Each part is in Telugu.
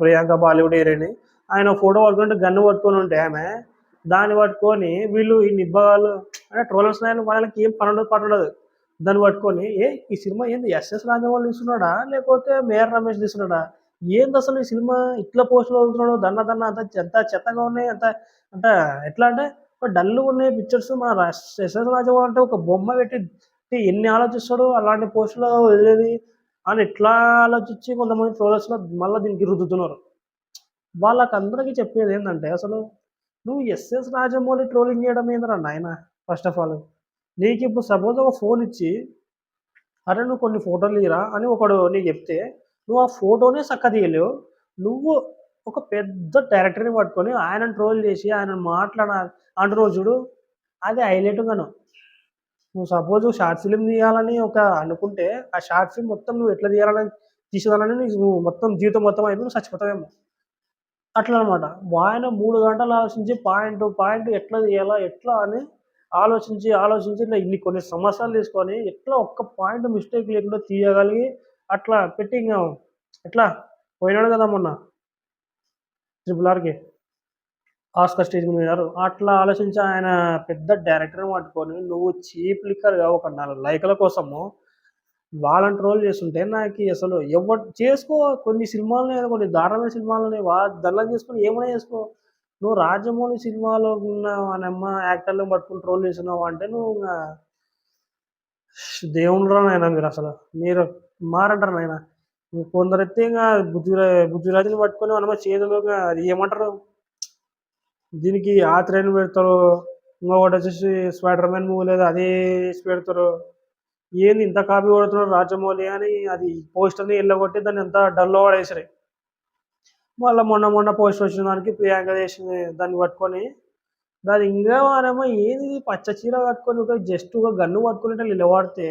Priyanka Bollywood heroine. ఆయన ఫోటో పట్టుకుంటే గన్ను పట్టుకొని ఉంటే ఆమె. దాన్ని పట్టుకొని వీళ్ళు ఈ నిబ్బగాళ్ళు అంటే ట్రోలర్స్ వాళ్ళకి ఏం పని ఉండదు పని దాన్ని పట్టుకొని ఏ ఈ సినిమా ఏంది? ఎస్ఎస్ రాజమౌళి తీస్తున్నాడా? లేకపోతే మేయర్ రమేష్ తీస్తున్నాడా? ఏంది అసలు ఈ సినిమా? ఇట్లా పోస్టులు వదులుతున్నాడు దన్న దన్న అంత ఎంత చెత్తగా ఉన్నాయి అంత అంటే ఎట్లా అంటే డల్లు ఉన్నాయి పిక్చర్స్ మన ఎస్ఎస్ రాజమౌళి అంటే ఒక బొమ్మ పెట్టి ఎన్ని ఆలోచిస్తాడు? అలాంటి పోస్టులు వదిలేది. అని ఇట్లా ఆలోచించి కొంతమంది ట్రోలర్స్లో మళ్ళీ దీనికి రుద్దుతున్నారు. వాళ్ళకందరికీ చెప్పేది ఏంటంటే అసలు నువ్వు ఎస్ఎస్ రాజమౌళి ట్రోలింగ్ చేయడం ఏందిరా నాయన ఫస్ట్ ఆఫ్ ఆల్ నీకు ఇప్పుడు సపోజ్ ఒక ఫోన్ ఇచ్చి అరే నువ్వు కొన్ని ఫోటోలు తీరా అని ఒకడు నీకు చెప్తే నువ్వు ఆ ఫోటోనే చక్క తీయలేవు. నువ్వు ఒక పెద్ద డైరెక్టర్ని పట్టుకొని ఆయన ట్రోల్ చేసి ఆయన మాట్లాడ అంటున్నావు చూడు అది హైలైట్ గాను. నువ్వు సపోజ్ షార్ట్ ఫిలిం తీయాలని ఒక అనుకుంటే ఆ షార్ట్ ఫిల్మ్ మొత్తం నువ్వు ఎట్లా తీయాలని తీసేదాలని నువ్వు మొత్తం జీవితం మొత్తం అయిపోయి నువ్వు చచ్చిపోతావేమో. అట్లా అనమాట ఆయన మూడు గంటలు ఆలోచించి పాయింట్ పాయింట్ ఎట్లా తీయాలా ఎట్లా అని ఆలోచించి ఆలోచించి ఇన్ని కొన్ని సంవత్సరాలు తీసుకొని ఎట్లా ఒక్క పాయింట్ మిస్టేక్ లేకుండా తీయగలిగి అట్లా పెట్టి ఇంకా ఎట్లా? పోయినాడు కదా మొన్న. ట్రిపుల్ ఆర్కి ఆస్కర్ స్టేజ్ మీద పోయినారు అట్లా ఆలోచించి ఆయన పెద్ద డైరెక్టర్ని పట్టుకొని నువ్వు చీప్ లిక్కర్గా ఒక నాలుగు లైకుల కోసము. వాళ్ళని ట్రోల్ చేస్తుంటే నాకు అసలు ఎవరు చేసుకో. కొన్ని సినిమాలని కొన్ని దారుణమైన సినిమాలు వా దల్లం చేసుకొని ఏమైనా చేసుకో. నువ్వు రాజమౌళి సినిమాలో ఉన్న అనమ్మ యాక్టర్లను పట్టుకుని ట్రోల్ చేసినావు అంటే నువ్వు ఇంకా నాయనా నాయన మీరు అసలు. మీరు మారంటారు నాయన. కొందరైతే ఇంకా బుద్ధిరా బుద్ధిరాజుని పట్టుకొని మనమ చేతులు అది ఏమంటారు? దీనికి ఆ ట్రైన్ పెడతారు ఇంకొకటి వచ్చేసి స్వెటర్ మ్యాన్ మూవీ లేదు అదే వేసి పెడతారు ఏంది ఇంత కాపీ కొడుతున్నారు రాజమౌళి అని అది పోస్టర్ని ఎల్లగొట్టి దాన్ని ఎంత డల్లో పడేసారు మళ్ళీ మొన్న మొన్న పోస్ట్ వచ్చిన దానికి ప్రియాంక చేసింది దాన్ని పట్టుకొని. దాని ఇంకా వారేమో ఏది పచ్చ చీర కట్టుకొని ఒక జస్ట్ ఒక గన్ను పట్టుకుని నిలబడితే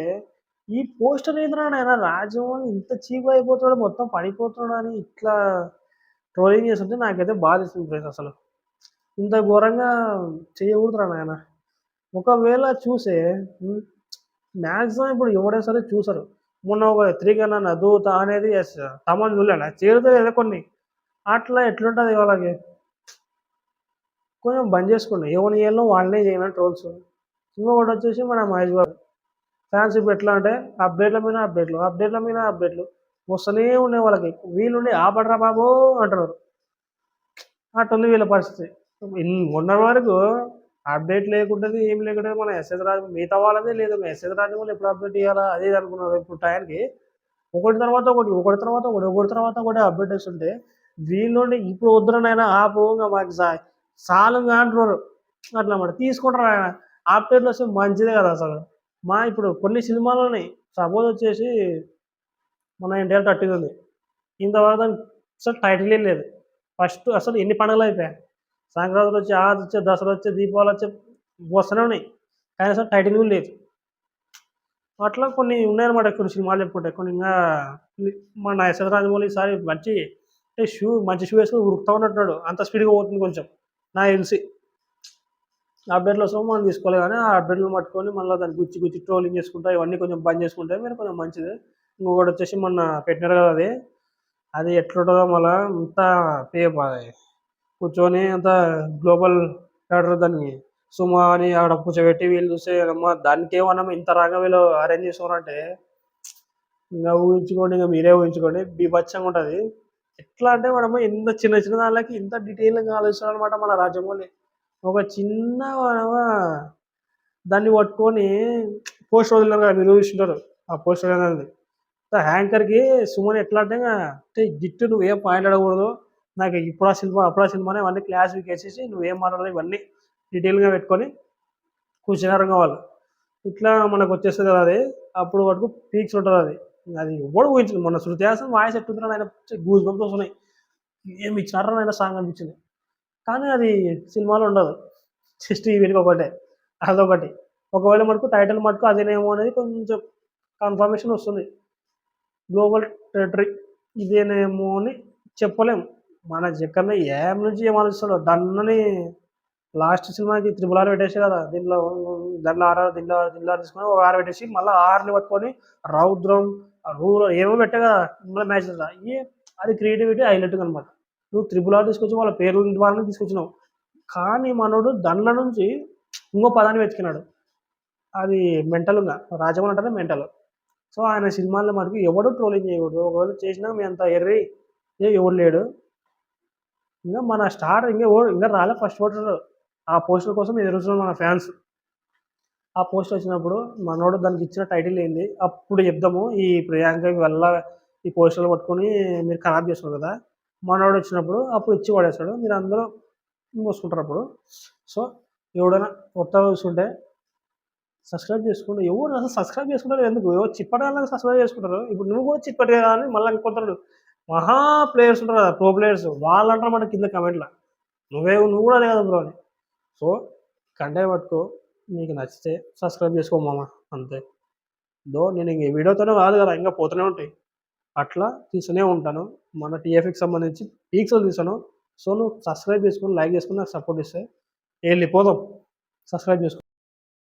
ఈ పోస్టర్ ఏంద్రా నాయన రాజమౌళి ఇంత చీప్ అయిపోతున్నాడు మొత్తం పడిపోతున్నాడు అని ఇట్లా ట్రోలింగ్ చేస్తుంటే నాకైతే బాధ ఇస్తుంది అసలు. ఇంత ఘోరంగా చేయకూడదురా నాయన. ఒకవేళ చూసే మ్యాక్సిమం ఇప్పుడు ఎవడే సరే చూసారు. మొన్న ఒక త్రిగణన దూత అనేది తమన్ చూడలేనా చేరుతుంది కొన్ని. అట్లా ఎట్లుంటుంది వాళ్ళకి? కొంచెం బంద్ చేసుకోండి. ఎవరి ఏళ్ళో వాళ్ళనే చేయమని ట్రోల్స్. ఇంకొకటి వచ్చేసి మన మహేష్ బాబు. ఫ్యాన్స్ ఇప్పుడు ఎట్లా అంటే అప్డేట్ల మీద అప్డేట్లు అప్డేట్ల మీద అప్డేట్లు. వస్తూనే ఉన్నాయి వాళ్ళకి. వీళ్ళుండి ఆపడరా బాబు అంటున్నారు. అట్టుంది వీళ్ళ పరిస్థితి. మొన్న వరకు అప్డేట్ లేకుంటుంది ఏం లేకుండా మన ఎస్ఎస్ రాజు మిగతా వాళ్ళదే లేదు. ఎస్ఎస్ రాజు వాళ్ళు ఎప్పుడు అప్డేట్ ఇవ్వాలా అదే అనుకున్నారు ఇప్పుడు టైంకి. ఒకటి తర్వాత ఒకటి ఒకటి తర్వాత ఒకటి ఒకటి తర్వాత ఒకటి అప్డేట్ వస్తుంటే వీళ్ళుండి ఇప్పుడు వద్దురనైనా ఆపు ఇంకా మాకు సా సాలుగా అంటున్నారు. అట్లా మాట తీసుకుంటారు ఆయన అప్డేట్లు వస్తే మంచిదే కదా అసలు. మా ఇప్పుడు కొన్ని సినిమాలని సపోజ్ వచ్చేసి మన ఇండియా థర్టీ ఉంది ఇంతవరకు అసలు టైటిల్ లేదు. ఫస్ట్ అసలు ఎన్ని పండుగలు అయిపోయాయి? సంక్రాంతి వచ్చి ఆది వచ్చే దసరా వచ్చే దీపావళి వచ్చే వస్తూనే ఉన్నాయి కానీ టైటిల్ కూడా లేదు. అట్లా కొన్ని ఉన్నాయన్నమాట కొన్ని సినిమాలు చెప్పుకుంటే. కొన్ని ఇంకా మన ఎస్ఎస్ రాజమౌళి ఈసారి మంచి అంటే షూ మంచి షూ వేసుకొని ఉరుకుతా ఉన్నట్టున్నాడు. అంత స్పీడ్గా పోతుంది కొంచెం. నాకు తెలిసి అప్డేట్లు వస్తాము మనం తీసుకోవాలి కానీ ఆ అప్డేట్లు పట్టుకొని మళ్ళీ దాన్ని గుచ్చి గుచ్చి ట్రోలింగ్ చేసుకుంటా ఇవన్నీ కొంచెం బంద్ చేసుకుంటే మీరు కొంచెం మంచిది. ఇంకొకటి వచ్చేసి మొన్న పెట్టినారు కదా అది. అది ఎట్లుంటుందో మళ్ళీ అంత పే కూర్చొని అంత గ్లోబల్ ఆర్డర్ దాన్ని సుమా అని ఆడ కూర్చోబెట్టి వీళ్ళు చూస్తే అమ్మ దానికి ఏమన్నా ఇంత రాగా వీళ్ళు అరేంజ్ చేసుకోనంటే ఇంకా ఊహించుకోండి ఇంకా మీరే ఊహించుకోండి బీభత్సంగా ఉంటుంది. ఎట్లా అంటే మనము ఎంత చిన్న చిన్న దానికి ఇంత డీటెయిల్గా ఆలోచిస్తాడు అనమాట మన రాజమౌళి ఒక చిన్న దాన్ని పట్టుకొని పోస్ట్ వదిలినారు కదా మీరు చూసింటారు. ఆ పోస్ట్ అనేది హ్యాంకర్కి సుమన్ ఎట్లా అంటే అంటే జిట్టు నువ్వు ఏం పాయింట్ అడగకూడదు. నాకు ఇప్పుడు ఆ సినిమా అప్పుడు ఆ సినిమానే క్లాస్ వీక్ వేసేసి నువ్వేం మాట్లాడాలి ఇవన్నీ డీటెయిల్గా పెట్టుకొని కూర్చున్నారు వాళ్ళు ఇట్లా మనకు వచ్చేస్తుంది కదా అది. అప్పుడు వరకు పీక్స్ ఉంటుంది అది. అది ఎవడు ఊహించింది మొన్న శృతి వాయిస్ ఎట్టుంటారు ఆయన గూజ్ బంప్స్ వస్తున్నాయి. ఏమి ఇచ్చారని ఆయన సాంగ్ అనిపించింది. కానీ అది సినిమాలో ఉండదు. జస్ట్ ఈ వీరికి ఒకటే. అదొకటి. ఒకవేళ మటుకు టైటిల్ మటుకు అదేనేమో అనేది కొంచెం కన్ఫర్మేషన్ వస్తుంది. గ్లోబల్ టెరిటరీ ఇదేనేమో అని చెప్పలేము మన జక్కన్న ఏం నుంచి ఏం ఆలోచిస్తాడో దన్నని లాస్ట్ సినిమాకి త్రిబుల్ ఆర్ పెట్టేసి కదా. దీంట్లో దాంట్లో ఆరు దీనిలో దీనిలో ఆరు తీసుకొని ఒక ఆరు పెట్టేసి మళ్ళీ ఆరుని పట్టుకొని రౌద్రం రూల్ ఏమో పెట్టే కదా మళ్ళీ మ్యాచ్ ఏ అది క్రియేటివిటీ హైలైట్ అనమాట నువ్వు త్రిబుల్ ఆరు తీసుకొచ్చి వాళ్ళ పేర్లు వాళ్ళని తీసుకొచ్చినావు. కానీ మనోడు దాంట్లో నుంచి ఇంకో పదాన్ని వెతికినాడు. అది మెంటల్గా రాజమౌళి అంటారా? మెంటల్. సో ఆయన సినిమాల్లో మనకి ఎవడు ట్రోలింగ్ చేయకూడదు. ఒకవేళ చేసినా మీ అంత ఎర్రి ఎవడు లేడు. ఇంకా మన స్టార్ ఇంకా ఇంకా రాలే ఫస్ట్ పోస్టర్ ఆ పోస్టర్ కోసం ఎదురుస్తున్నాం మన ఫ్యాన్స్. ఆ పోస్ట్ వచ్చినప్పుడు మనోడు దానికి ఇచ్చిన టైటిల్ ఏంది? అప్పుడు చెప్దాము. ఈ ప్రియాంక వల్ల ఈ పోస్టర్లు పట్టుకొని మీరు ఖరాబ్ చేస్తున్నారు కదా. మనోడు వచ్చినప్పుడు అప్పుడు ఇచ్చి పడేస్తాడు. మీరు అందరూ మోసుకుంటారు అప్పుడు. సో ఎవడైనా కొత్తగా చూస్తుంటే సబ్స్క్రైబ్ చేసుకుంటే ఎవరు అసలు సబ్స్క్రైబ్ చేసుకుంటారు? ఎందుకు? ఎవరు చిప్పటాలకు సబ్స్క్రైబ్ చేసుకుంటారు? ఇప్పుడు నువ్వు కూడా చిప్పటి కదా అని మళ్ళీ ఇంకొంటారు మహా ప్లేయర్స్ ఉంటారు కదా ప్రో ప్లేయర్స్ వాళ్ళు అంటారు మన కింద కమెంట్లో నువ్వే నువ్వు కూడా అదే కదా బ్రో అని. సో కంటెంట్ పట్టుకో నీకు నచ్చితే సబ్స్క్రైబ్ చేసుకో మామ అంతే. దో నేను ఇంక ఈ వీడియోతోనే కాదు కదా ఇంకా పోతూనే ఉంటాయి. అట్లా తీస్తూనే ఉంటాను. మన టీఎఫ్కి సంబంధించి పీక్స్లో తీసాను సో నువ్వు సబ్స్క్రైబ్ చేసుకుని లైక్ చేసుకుని నాకు సపోర్ట్ ఇస్తే వెళ్ళిపోదాం సబ్స్క్రైబ్ చేసుకో.